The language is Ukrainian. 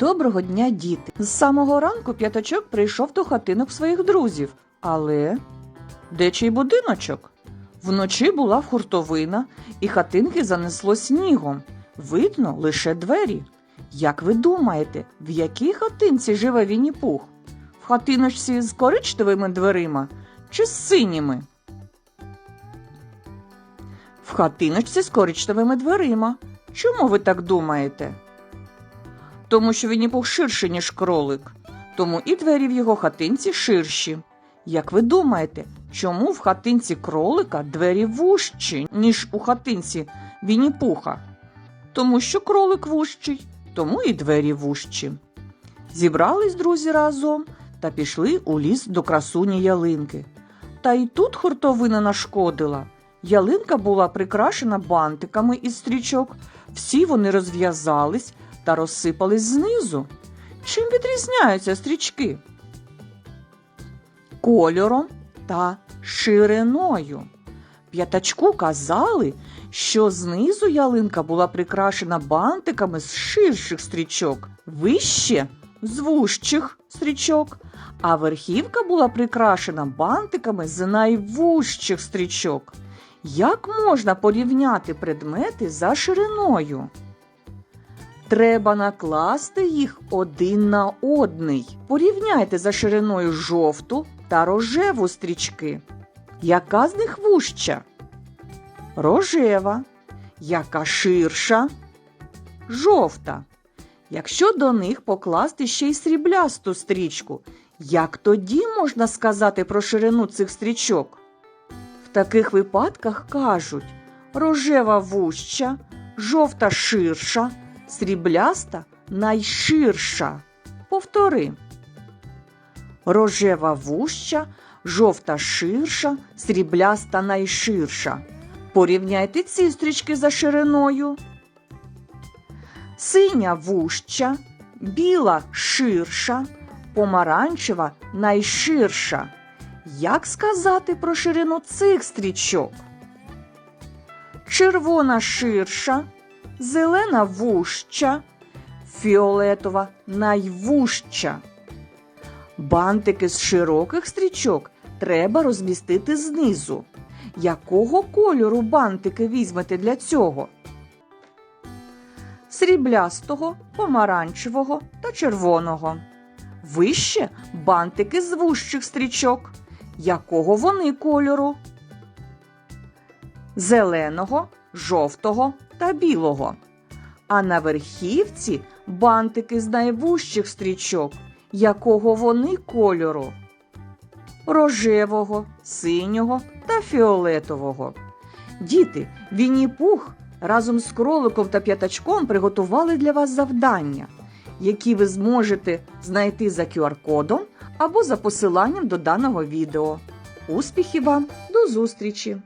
Доброго дня, діти! З самого ранку п'ятачок прийшов до хатинок своїх друзів. Але де чий будиночок? Вночі була хуртовина, і хатинки занесло снігом. Видно лише двері. Як ви думаєте, в якій хатинці живе Вінні-Пух? В хатиночці з коричневими дверима чи з синіми? В хатиночці з коричневими дверима. Чому ви так думаєте? Тому що Вінні-Пух ширший, ніж кролик. Тому і двері в його хатинці ширші. Як ви думаєте, чому в хатинці кролика двері вужчі, ніж у хатинці Вінні-Пуха? Тому що кролик вужчий, тому і двері вужчі. Зібрались друзі разом та пішли у ліс до красуні ялинки. Та й тут хуртовина нашкодила. Ялинка була прикрашена бантиками із стрічок. Всі вони розв'язались та розсипались знизу. Чим відрізняються стрічки? Кольором та шириною. П'ятачку казали, що знизу ялинка була прикрашена бантиками з ширших стрічок, вище з вужчих стрічок, а верхівка була прикрашена бантиками з найвужчих стрічок. Як можна порівняти предмети за шириною? Треба накласти їх один на одний. Порівняйте за шириною жовту та рожеву стрічки. Яка з них вужча? Рожева. Яка ширша? Жовта. Якщо до них покласти ще й сріблясту стрічку, як тоді можна сказати про ширину цих стрічок? В таких випадках кажуть рожева вужча, жовта ширша, срібляста найширша. Повтори. Рожева вужча, жовта ширша, срібляста найширша. Порівняйте ці стрічки за шириною. Синя вужча, біла ширша, помаранчева найширша. Як сказати про ширину цих стрічок? Червона ширша, зелена вужча, фіолетова найвужча. Бантики з широких стрічок треба розмістити знизу. Якого кольору бантики візьмете для цього? Сріблястого, помаранчевого та червоного. Вище бантики з вужчих стрічок. Якого вони кольору? Зеленого, жовтого та білого. А на верхівці бантики з найвужчих стрічок. Якого вони кольору? Рожевого, синього та фіолетового. Діти, Вінні-Пух разом з кроликом та п'ятачком приготували для вас завдання, які ви зможете знайти за QR-кодом або за посиланням до даного відео. Успіхів вам! До зустрічі!